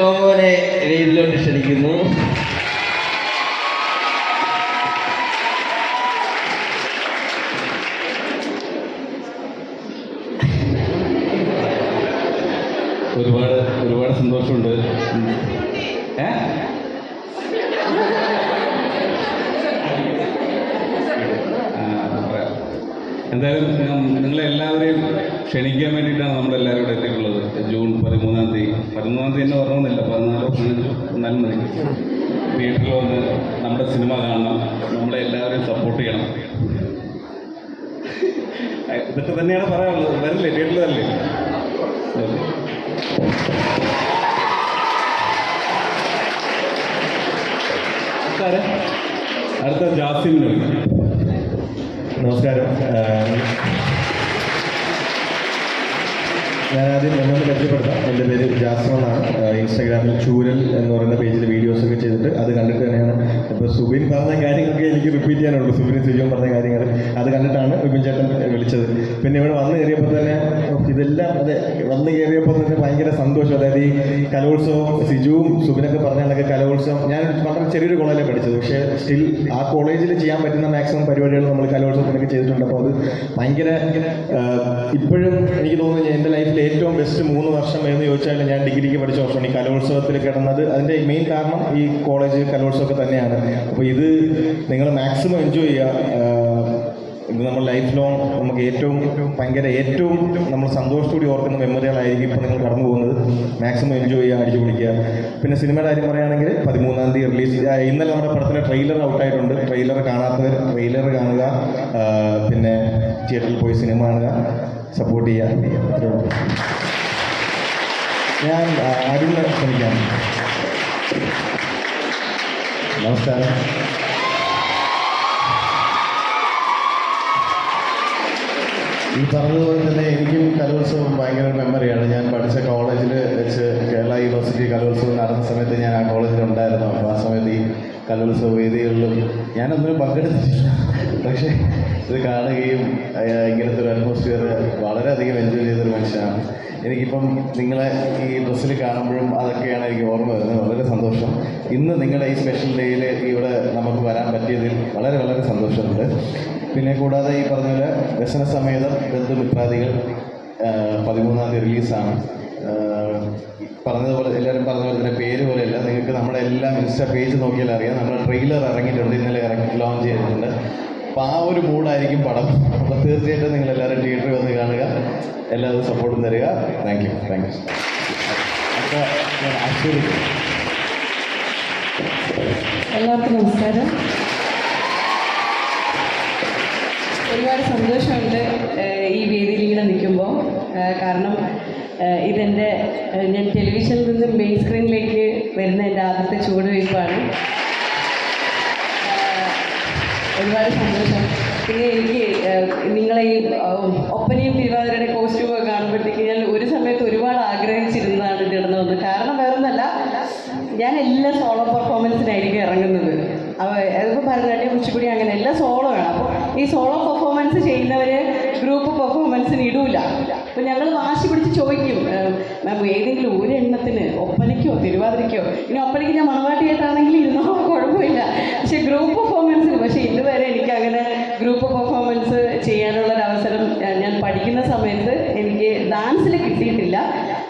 ജോമോനെ വേദിയിലോട്ട് ക്ഷണിക്കുന്നു. ഒരുപാട് ഒരുപാട് സന്തോഷമുണ്ട്. എന്തായാലും നിങ്ങളെല്ലാവരെയും ക്ഷണിക്കാൻ വേണ്ടിയിട്ടാണ് നമ്മളെല്ലാവരും ഇവിടെ എത്തിയിട്ടുള്ളത്. ജൂൺ പതിമൂന്നാം തീയതി. പതിമൂന്നാം തീയതി തന്നെ ഓർമ്മന്നില്ല പതിനാലോ പതിനഞ്ചോ? നല്ല മതി. തിയേറ്ററിൽ വന്ന് നമ്മുടെ സിനിമ കാണണം. നമ്മളെ എല്ലാവരെയും സപ്പോർട്ട് ചെയ്യണം. ഇതൊക്കെ തന്നെയാണ് പറയാനുള്ളത്. വരല്ലേ? തിയേറ്ററിൽ വരില്ലേ? അടുത്ത ജാസിമിന്. നമസ്കാരം. ഞാൻ ആദ്യം എന്നൊന്ന് പരിചയപ്പെടുത്താം. എന്റെ പേര് ജാസ്മ എന്നാണ്. ഇൻസ്റ്റാഗ്രാമിൽ ചൂരൽ എന്ന് പറയുന്ന പേജിൽ വീഡിയോസ് ഒക്കെ ചെയ്തിട്ട് അത് കണ്ടിട്ട് തന്നെയാണ്. ഇപ്പോൾ സുബിൻ പറഞ്ഞ കാര്യങ്ങളൊക്കെ എനിക്ക് റിപ്പീറ്റ് ചെയ്യാനുള്ളൂ സുബിൻ സിജുവും പറഞ്ഞ കാര്യങ്ങൾ. അത് കണ്ടിട്ടാണ് വിപിൻ ചേട്ടൻ വിളിച്ചത്. പിന്നെ ഇവിടെ വന്ന് കയറിയപ്പോൾ തന്നെ ഇതെല്ലാം അതെ വന്ന് കയറിയപ്പോൾ തന്നെ ഭയങ്കര സന്തോഷം. അതായത് ഈ കലോത്സവം സിജുവും സുബിനൊക്കെ പറഞ്ഞ കണക്ക് കലോത്സവം. ഞാൻ വളരെ ചെറിയൊരു കോളേജിലാണ് പഠിച്ചത്. പക്ഷേ സ്റ്റിൽ ആ കോളേജിൽ ചെയ്യാൻ പറ്റുന്ന മാക്സിമം പരിപാടികൾ നമ്മൾ കലോത്സവത്തിനൊക്കെ ചെയ്തിട്ടുണ്ട്. അപ്പോൾ അത് ഭയങ്കര ഇപ്പോഴും എനിക്ക് തോന്നുന്നു എന്റെ ലൈഫിൽ ഏറ്റവും ബെസ്റ്റ് മൂന്ന് വർഷം എന്ന് ചോദിച്ചാൽ ഞാൻ ഡിഗ്രിക്ക് പഠിച്ച വർഷമാണ് ഈ കലോത്സവത്തിൽ കിടന്നത്. അതിന്റെ മെയിൻ കാരണം ഈ കോളേജ് കലോത്സവമൊക്കെ തന്നെയാണ്. അപ്പോൾ ഇത് നിങ്ങൾ മാക്സിമം എൻജോയ് ചെയ്യുക. ഇത് നമ്മൾ ലൈഫ് ലോങ് നമുക്ക് ഏറ്റവും ഭയങ്കര ഏറ്റവും നമ്മൾ സന്തോഷത്തോടെ ഓർക്കുന്ന മെമ്മറികളായിരിക്കും ഇപ്പോൾ നിങ്ങൾ കടന്നു പോകുന്നത്. മാക്സിമം എൻജോയ് ചെയ്യുക അടിച്ചു പിടിക്കുക പിന്നെ സിനിമയുടെ കാര്യം പറയുകയാണെങ്കിൽ പതിമൂന്നാം തീയതി റിലീസ് ഇന്നലെ നമ്മുടെ പടത്തിന്റെ ട്രെയിലർ ഔട്ടായിട്ടുണ്ട്. ട്രെയിലർ കാണാത്തവർ ട്രെയിലർ കാണുക പിന്നെ തിയേറ്ററിൽ പോയി സിനിമ കാണുക സപ്പോർട്ട് ചെയ്യുക. ഞാൻ ആ, ശ്രമിക്കാം നമസ്കാരം. ഈ പറഞ്ഞതുപോലെ തന്നെ എനിക്കും കലോത്സവം ഭയങ്കര മെമ്മറിയാണ് ഞാൻ പഠിച്ച കോളേജിൽ വെച്ച് കേരള യൂണിവേഴ്സിറ്റി കലോത്സവം നടന്ന സമയത്ത് ഞാൻ ആ കോളേജിലുണ്ടായിരുന്നു അപ്പോൾ ആ സമയത്ത് ഈ കലോത്സവ വേദികളിലും ഞാനൊന്നും പങ്കെടുത്തിട്ടില്ല. പക്ഷേ ഇത് കാണുകയും ഇങ്ങനത്തെ ഒരു അറ്റ്മോസ്ഫിയർ വളരെയധികം എൻജോയ് ചെയ്തൊരു മനുഷ്യനാണ്. എനിക്കിപ്പം നിങ്ങളെ ഈ ഡ്രസ്സിൽ കാണുമ്പോഴും അതൊക്കെയാണ് എനിക്ക് ഓർമ്മ വരുന്നത്. വളരെ സന്തോഷം. ഇന്ന് നിങ്ങളുടെ ഈ സ്പെഷ്യൽ ഡേയിൽ ഇവിടെ നമുക്ക് വരാൻ പറ്റിയതിൽ വളരെ വളരെ സന്തോഷമുണ്ട്. പിന്നെ കൂടാതെ ഈ പറഞ്ഞ പോലെ വ്യസന സമേതം ബന്ധുമിത്രാദികൾ പതിമൂന്നാം തീയതി റിലീസാണ്. പറഞ്ഞതുപോലെ എല്ലാവരും പറഞ്ഞ പോലെ തന്നെ പേര് പോലെയല്ല. നിങ്ങൾക്ക് നമ്മുടെ എല്ലാം ഇൻസ്റ്റാ പേജ് നോക്കിയാൽ അറിയാം. നമ്മുടെ ട്രെയിലർ ഇറങ്ങിയിട്ടുണ്ട്. ഇന്നലെ ഇറങ്ങി ലോഞ്ച് ചെയ്തിട്ടുണ്ട്. അപ്പോൾ ആ ഒരു മൂഡായിരിക്കും പടം. അപ്പോൾ തീർച്ചയായിട്ടും നിങ്ങൾ എല്ലാവരും തിയേറ്ററിൽ വന്ന് കാണുക. എല്ലാവരും സപ്പോർട്ടും തരിക. താങ്ക് യു താങ്ക് യു അപ്പോൾ എല്ലാവർക്കും നമസ്കാരം. ഒരുപാട് സന്തോഷമുണ്ട് ഈ വേദിയിൽ ഇങ്ങനെ നിൽക്കുമ്പോൾ. കാരണം ഇതെന്റെ ഞാൻ ടെലിവിഷനിൽ നിന്നും മെയിൻ സ്ക്രീനിലേക്ക് വരുന്ന എന്റെ ആദ്യത്തെ ചുവടുവയ്പ്പാണ്. ഒരുപാട് സന്തോഷം. പിന്നെ എനിക്ക് നിങ്ങളെ ഈ ഒപ്പനയും തിരുവാതിരയുടെ കോസ്റ്റ്യൂമൊക്കെ കാണുമ്പോഴത്തേക്ക് ഞാൻ ഒരു സമയത്ത് ഒരുപാട് ആഗ്രഹിച്ചിരുന്നതാണ് ഇത് വന്നത് കാരണം വേറൊന്നല്ല ഞാൻ എല്ലാ സോളോ പെർഫോമൻസിനായിരിക്കും ഇറങ്ങുന്നത്. അപ്പോൾ അതിപ്പോൾ ഭരതനാട്യം കുച്ചിപ്പുടി അങ്ങനെ എല്ലാ സോളോ ആണ്. അപ്പോൾ ഈ സോളോ പെർഫോമൻസ് ചെയ്യുന്നവർ ഗ്രൂപ്പ് പെർഫോമൻസിന് ഇടൂല. അപ്പം ഞങ്ങൾ വാശി പിടിച്ച് ചോദിക്കും മാം ഏതെങ്കിലും ഒരു എണ്ണത്തിന് ഒപ്പനയ്ക്കോ തിരുവാതിരയ്ക്കോ? ഇനി ഒപ്പനയ്ക്ക് ഞാൻ മണവാട്ടിയായിട്ടാണെങ്കിൽ ഇരുന്നോ കുഴപ്പമില്ല. പക്ഷെ ഗ്രൂപ്പ് പെർഫോമൻസിന് പക്ഷേ ഇതുവരെ എനിക്ക് അങ്ങനെ ഗ്രൂപ്പ് പെർഫോമൻസ് ചെയ്യാനുള്ളൊരു അവസരം ഞാൻ പഠിക്കുന്ന സമയത്ത് എനിക്ക് ഡാൻസിൽ കിട്ടിയിട്ടില്ല.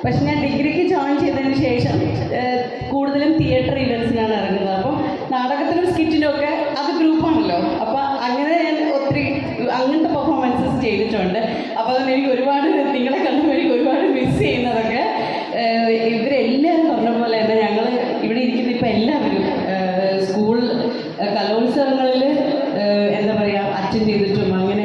പക്ഷെ ഞാൻ ഡിഗ്രിക്ക് ജോയിൻ ചെയ്തതിന് ശേഷം കൂടുതലും തിയേറ്റർ ഇവൻസിനാണ് ഇറങ്ങുന്നത്. അപ്പം നാടകത്തിനും സ്കിറ്റിനും ഒക്കെ അത് ഗ്രൂപ്പാണല്ലോ അപ്പം അങ്ങനെ ഞാൻ അങ്ങനത്തെ പെർഫോമൻസസ് ചെയ്തിട്ടുണ്ട്. അപ്പോൾ അതുകൊണ്ട് എനിക്ക് ഒരുപാട്